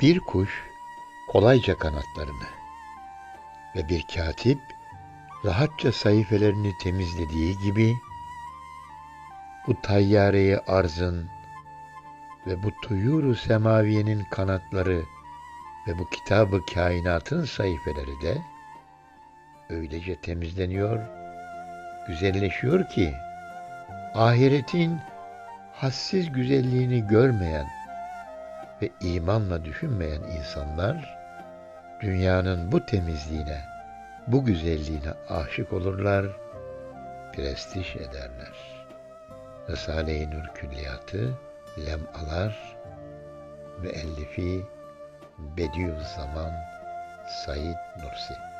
Bir kuş kolayca kanatlarını ve bir katip rahatça sayfelerini temizlediği gibi bu tayyareyi arzın ve bu tuyuru semaviyenin kanatları ve bu kitabı kainatın sayfeleri de öylece temizleniyor, güzelleşiyor ki ahiretin hassiz güzelliğini görmeyen ve imanla düşünmeyen insanlar dünyanın bu temizliğine, bu güzelliğine aşık olurlar, prestij ederler. Risale-i Nur Külliyatı, Lemalar, Müellifi Bediüzzaman Said Nursi